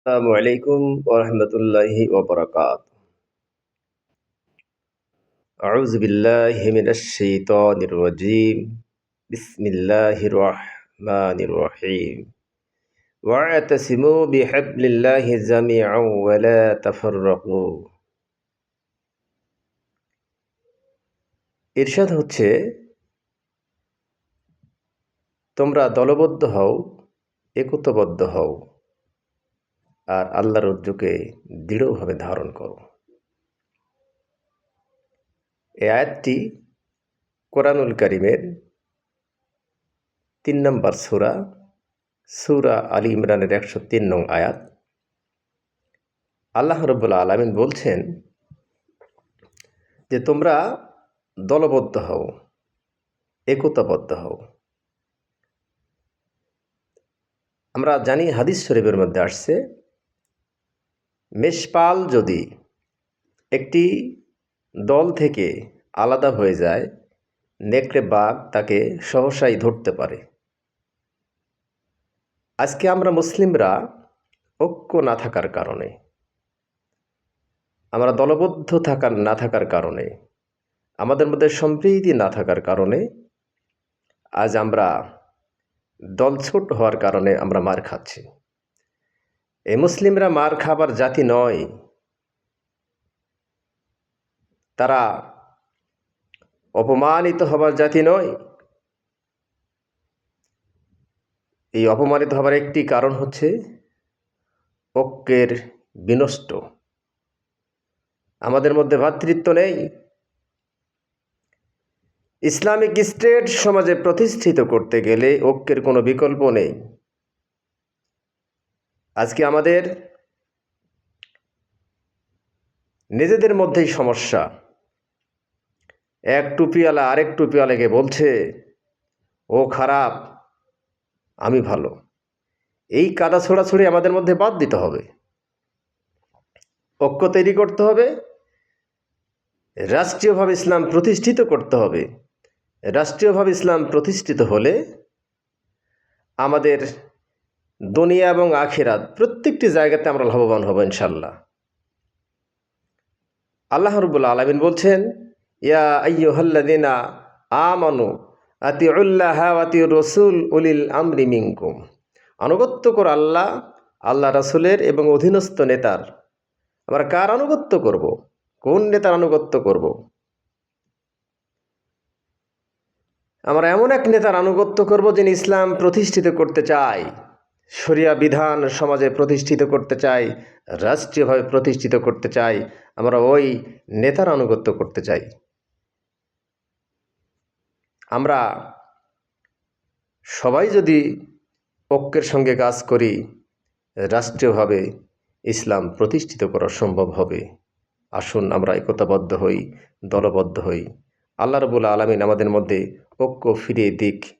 আসসালামু আলাইকুম ওরহমতুল্লাহি ওবরাকাত أعوذ بالله من الشيطان الرجيم بسم الله الرحمن الرحيم واعتصموا بحبل الله جميعا ولا تفرقوا ইরশাদ হচ্ছে তোমরা দলবদ্ধ হও একতবদ্ধ হও আর আল্লাহর রজ্জুকে দৃঢ়ভাবে ধারণ করো। এই আয়াতটি কোরআনুল করিমের তিন নম্বর সুরা সুরা আলী ইমরানের একশো তিন নং আয়াত। আল্লাহ রব্বুল্লা আলমিন বলছেন যে, তোমরা দলবদ্ধ হও, একতাবদ্ধ হও। আমরা জানি হাদিস শরীফের মধ্যে আসছে মেষপাল যদি একটি দল থেকে আলাদা হয়ে যায়, নেকড়ে বাঘ তাকে সহসাই ধরতে পারে। আজকে আমরা মুসলিমরা ঐক্য না থাকার কারণে, আমরা দলবদ্ধ থাকার না থাকার কারণে, আমাদের মধ্যে সম্প্রীতি না থাকার কারণে, আজ আমরা দলছুট হওয়ার কারণে আমরা মার খাচ্ছি। এই মুসলিমরা মার খাবার জাতি নয়। তারা অপমানিত হবার জাতি নয়। এই অপমানিত হবার একটি কারণ হচ্ছে ঐক্যের বিনষ্ট। আমাদের মধ্যে ভ্রাতৃত্ব নেই। ইসলামিক স্টেট সমাজে প্রতিষ্ঠিত করতে গেলে ঐক্যের কোনো বিকল্প নেই। আজকে আমাদের নিজেদের মধ্যেই সমস্যা। এক টুপিওয়ালা আরেক টুপিওয়ালাকে বলছে, ও খারাপ, আমি ভালো। এই কাদা ছোড়াছড়ি আমাদের মধ্যে বাদ দিতে হবে। ঐক্য তৈরি করতে হবে। রাষ্ট্রীয়ভাবে ইসলাম প্রতিষ্ঠিত করতে হবে। রাষ্ট্রীয়ভাবে ইসলাম প্রতিষ্ঠিত হলে আমাদের দুনিয়া এবং আখেরাত প্রত্যেকটি জায়গাতে আমরা লাভবান হব ইনশাল্লাহ আল্লাহ রবুল্লা আলমিন বলছেন, ইয়া আইয়ুহাল্লাদিনা আমানু আতি উল্লাহ আতি রসুল উলিল আমরি মিঙ্কুম আনুগত্য কর আল্লাহ আল্লাহ রসুলের এবং অধীনস্থ নেতার। আমরা কার আনুগত্য করব? কোন নেতার আনুগত্য করব? আমরা এমন এক নেতার আনুগত্য করব যিনি ইসলাম প্রতিষ্ঠিত করতে চায়। শরিয়া বিধান সমাজে প্রতিষ্ঠিত করতে চাই, রাষ্ট্রীয়ভাবে প্রতিষ্ঠিত করতে চাই, আমরা ওই নেতার আনুগত্য করতে চাই। আমরা সবাই যদি ঐক্যের সঙ্গে কাজ করি, রাষ্ট্রীয়ভাবে ইসলাম প্রতিষ্ঠিত করা সম্ভব হবে। আসুন আমরা একতাবদ্ধ হই, দলবদ্ধ হই। আল্লাহ রবুল আলমিন আমাদের মধ্যে ঐক্য ফিরিয়ে দিক।